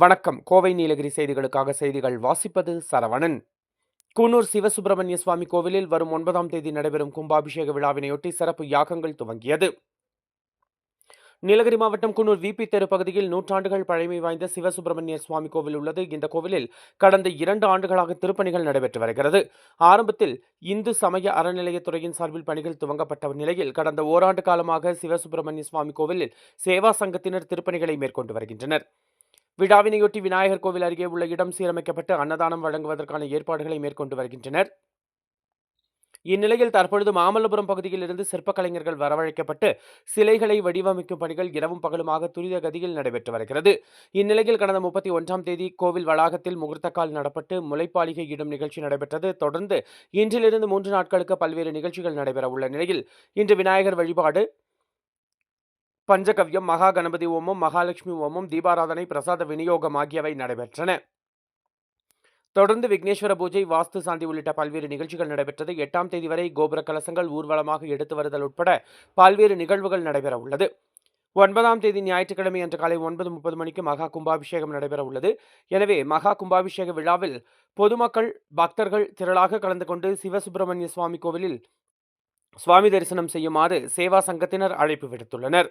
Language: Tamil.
வணக்கம். கோவை நீலகிரி செய்திகளுக்காக செய்திகள் வாசிப்பது சரவணன். கூனூர் சிவசுப்பிரமணிய சுவாமி கோவிலில் வரும் ஒன்பதாம் தேதி நடைபெறும் கும்பாபிஷேக விழாவினையொட்டி சிறப்பு யாகங்கள் துவங்கியது. நீலகிரி மாவட்டம் குன்னூர் விபி தெரு பகுதியில் நூற்றாண்டுகள் பழமை வாய்ந்த சிவசுப்பிரமணிய சுவாமி கோவில் உள்ளது. இந்த கோவிலில் கடந்த இரண்டு ஆண்டுகளாக திருப்பணிகள் நடைபெற்று வருகிறது. ஆரம்பத்தில் இந்து சமய அறநிலையத்துறையின் சார்பில் பணிகள் துவங்கப்பட்ட நிலையில் கடந்த ஓராண்டு காலமாக சிவசுப்பிரமணிய சுவாமி கோவிலில் சேவா சங்கத்தினர் திருப்பணிகளை மேற்கொண்டு வருகின்றனர். விழாவினையொட்டி விநாயகர் கோவில் அருகே உள்ள இடம் சீரமைக்கப்பட்டு அன்னதானம் வழங்குவதற்கான ஏற்பாடுகளை மேற்கொண்டு வருகின்றனர். இந்நிலையில் தற்பொழுது மாமல்லபுரம் பகுதியில் இருந்து சிற்பக் கலைஞர்கள் வரவழைக்கப்பட்டு சிலைகளை வடிவமைக்கும் பணிகள் இரவும் பகலுமாக துரித கதியில் நடைபெற்று வருகிறது. இந்நிலையில் கடந்த முப்பத்தி ஒன்றாம் தேதி கோவில் வளாகத்தில் முகூர்த்தக்கால் நடப்பட்டு முளைப்பாளிகை இடும் நிகழ்ச்சி நடைபெற்றது. தொடர்ந்து இன்றிலிருந்து மூன்று நாட்களுக்கு பல்வேறு நிகழ்ச்சிகள் நடைபெற உள்ள நிலையில் இன்று விநாயகர் வழிபாடு பஞ்சகவ்யம் மகா கணபதி ஓமம் மகாலட்சுமி ஓமம் தீபாராதனை பிரசாத விநியோகம் ஆகியவை நடைபெற்றன. தொடர்ந்து விக்னேஸ்வர பூஜை வாஸ்து சாந்தி உள்ளிட்ட பல்வேறு நிகழ்ச்சிகள் நடைபெற்றது. எட்டாம் தேதி வரை கோபுர கலசங்கள் ஊர்வலமாக எடுத்து வருதல் உட்பட பல்வேறு நிகழ்வுகள் நடைபெற உள்ளது. ஒன்பதாம் தேதி ஞாயிற்றுக்கிழமை அன்று காலை ஒன்பது முப்பது மணிக்கு மகா கும்பாபிஷேகம் நடைபெற உள்ளது. எனவே மகா கும்பாபிஷேக விழாவில் பொதுமக்கள் பக்தர்கள் திரளாக கலந்து கொண்டு சிவசுப்பிரமணிய சுவாமி கோவிலில் சுவாமி தரிசனம் செய்யுமாறு சேவா சங்கத்தினர் அழைப்பு விடுத்துள்ளனர்.